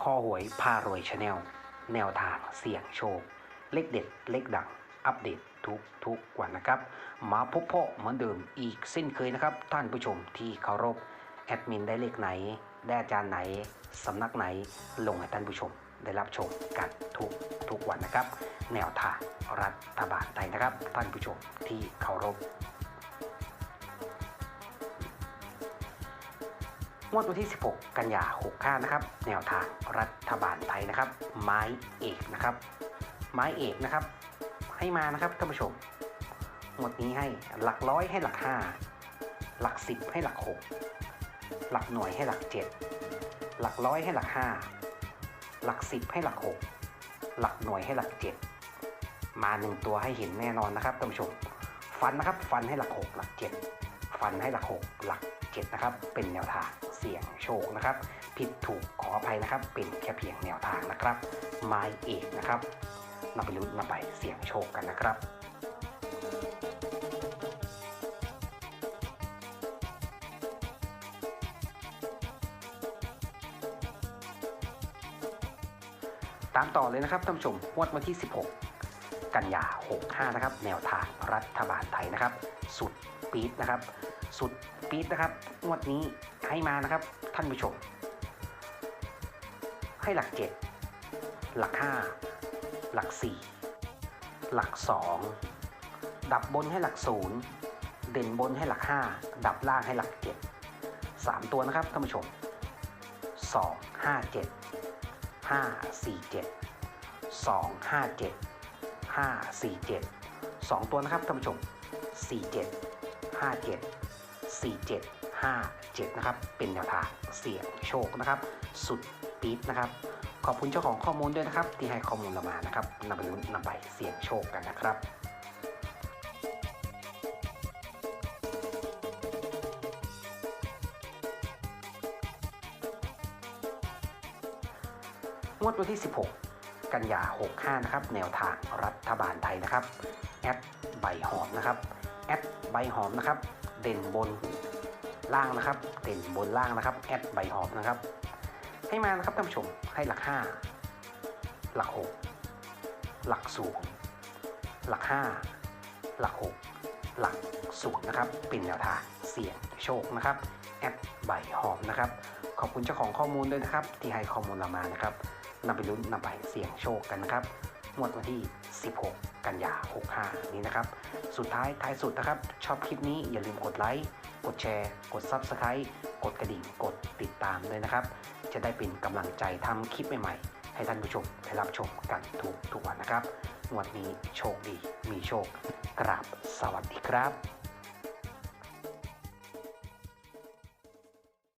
คอหวยพารวยชาแนลแนวทางเสี่ยงโชค เลขเด็ด เลขดัง อัปเดตทุกทุกวันนะครับ มาพบพ่อเหมือนเดิมอีกเส้นเคยนะครับ ท่านผู้ชมที่เคารพแอดมินได้เลขไหน ได้อาจารย์ไหน สำนักไหนลงให้ท่านผู้ชมได้รับชมกันทุกทุกวันนะครับ แนวทางรัฐบาลไทยนะครับ ท่านผู้ชมที่เคารพ งวดวันที่ 16 กันยา65นะครับ แนวทางรัฐบาลไทยนะครับ ไม้เอกนะครับ ไม้เอกนะครับ ให้มานะครับท่านผู้ชมงวดนี้ให้หลักร้อยให้หลัก 5 หลัก 10 ให้หลัก 6 หลักหน่วยให้หลัก 7 หลักร้อยให้หลัก 5 หลัก 10 ให้หลัก 6 หลักหน่วยให้หลัก 7 มาหนึ่งตัวให้เห็นแน่นอนนะครับท่านผู้ชม ฟันนะครับ ฟันให้หลัก 6 หลัก 7 ฟันให้หลัก 6 หลัก 7นะครับ เป็นแนวทางเสี่ยงโชคนะครับ ผิดถูกขออภัยนะครับ เป็นแค่เพียงแนวทางนะครับ ไม้เอกนะครับนำไปลุ้นนำไปเสี่ยงโชคกันนะครับตามต่อเลยนะครับท่านผู้ชมงวดวันที่ 16 กันยา 65 นะครับ แนวทางรัฐบาลไทยนะครับ สุดปี๊ดนะครับ สุดปี๊ดนะครับงวดนี้ให้มานะครับ ท่านผู้ชม ให้หลัก 7 หลัก 5 หลัก 4 หลัก 2 ดับบนให้หลัก 0 เด่นบนให้หลัก 5 ดับล่างให้หลัก 7 3 ตัวนะครับท่านผู้ชม 2 5 7ห้าสี่เจ็ดสองห้าเจ็ดห้าสี่เจ็ดสองตัวนะครับท่านผู้ชมสี่เจ็ด ห้าเจ็ดสี่เจ็ดห้าเจ็ดนะครับ เป็นแนวทางเสี่ยงโชคนะครับ สุดปี๊ดนะครับ ขอบคุณเจ้าของข้อมูลด้วยนะครับ ที่ให้ข้อมูลเรามานะครับนำไปลุ้นนำไปเสี่ยงโชคกันนะครับงวดวันที่ 16 กันยา 65 นะครับ แนวทางรัฐบาลไทยนะครับ แอดใบหอมนะครับ แอดใบหอมนะครับ เด่นบนล่างนะครับ เด่นบนล่างนะครับแอดใบหอมนะครับ ให้มานะครับท่านผู้ชมให้หลัก 5 หลัก 6 หลักศูนย์หลัก 5 หลัก 6 หลักศูนย์นะครับเป็นแนวทางเสี่ยงโชคนะครับแอดใบหอมนะครับ ขอบคุณเจ้าของข้อมูลด้วยนะครับ ที่ให้ข้อมูลเรามานะครับนำไปลุ้นนำไปเสี่ยงโชคกันนะครับงวดวันที่ 16 กันยา 65 นี้นะครับ สุดท้ายท้ายสุดนะครับ ชอบคลิปนี้อย่าลืมกดไลค์ กดแชร์ กด Subscribe กดกระดิ่ง กดติดตามด้วยนะครับ จะได้เป็นกำลังใจทำคลิปใหม่ๆ ให้ท่านผู้ชมได้รับชมกันทุกทุกวันนะครับงวดนี้โชคดีมีโชค กราบสวัสดีครับ